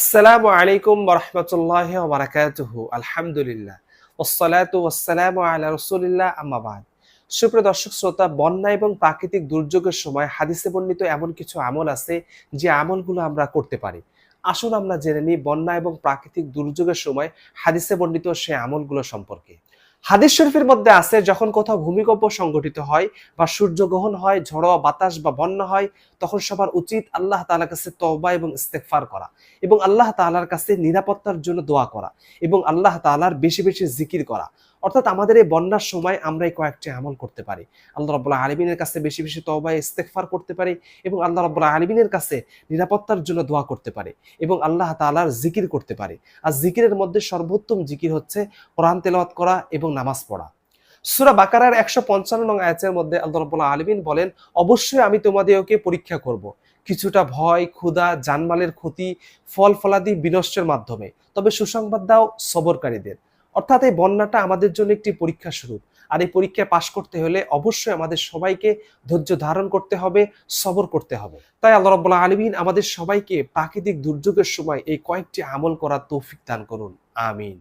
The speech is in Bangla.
আসসালামু আলাইকুম বরহমতুল্লাহ বারাকাতুহু আলহামদুলিল্লাহ। ওসালাতু ওয়াসসালামু আলা রসুলিল্লাহ আম্মাবাদ সুপ্রিয় দর্শক, শ্রোতা, বন্যা এবং প্রাকৃতিক দুর্যোগের সময় হাদিসে বর্ণিত এমন কিছু আমল আছে যে আমলগুলো আমরা করতে পারি। আসুন আমরা জেনে নিই বন্যা এবং প্রাকৃতিক দুর্যোগের সময় হাদিসে বর্ণিত সে আমলগুলো সম্পর্কে। হাদিস শরীফের মধ্যে আছে, যখন কোথাও ভূমিকম্প সংগঠিত হয় বা সূর্যগ্রহণ হয়, ঝড় বাতাস বা বন্যা হয়, তখন সবার উচিত আল্লাহ তালার কাছে তবা এবং ইস্তেকফার করা এবং আল্লাহ তালার কাছে নিরাপত্তার জন্য দোয়া করা এবং আল্লাহ তালার বেশি বেশি জিকির করা। অর্থাৎ আমাদের এই বন্যার সময় আমরা এই কয়েকটি আমল করতে পারি। আল্লাহ রাব্বুল আলামিনের কাছে বেশি বেশি তওবা, ইস্তেগফার করতে পারি এবং আল্লাহ রাব্বুল আলামিনের কাছে নিরাপত্তার জন্য দোয়া করতে পারি এবং আল্লাহ তাআলার জিকির করতে পারি। আর জিকিরের মধ্যে সর্বোত্তম জিকির হচ্ছে কোরআন তেলাওয়াত করা এবং নামাজ পড়া। সূরা বাকারার একশো পঞ্চান্ন নং আয়াতের মধ্যে আল্লাহ রাব্বুল আলামিন বলেন, অবশ্যই আমি তোমাদেরকে পরীক্ষা করব। কিছুটা ভয়, ক্ষুধা, জানমালের ক্ষতি ফল ফলাদি বিনষ্টের মাধ্যমে। তবে সুসংবাদ দাও সবরকারীদের। অর্থাৎ এই বন্যাটা আমাদের জন্য একটি পরীক্ষা শুরু। আর এই পরীক্ষায় পাশ করতে হলে অবশ্যই আমাদের সবাইকে ধৈর্য ধারণ করতে হবে, সবর করতে হবে। তাই আল্লাহ রব্লা আলমিন আমাদের সবাইকে প্রাকৃতিক দুর্যোগের সময় এই কয়েকটি আমল করার তৌফিক দান করুন। আমিন।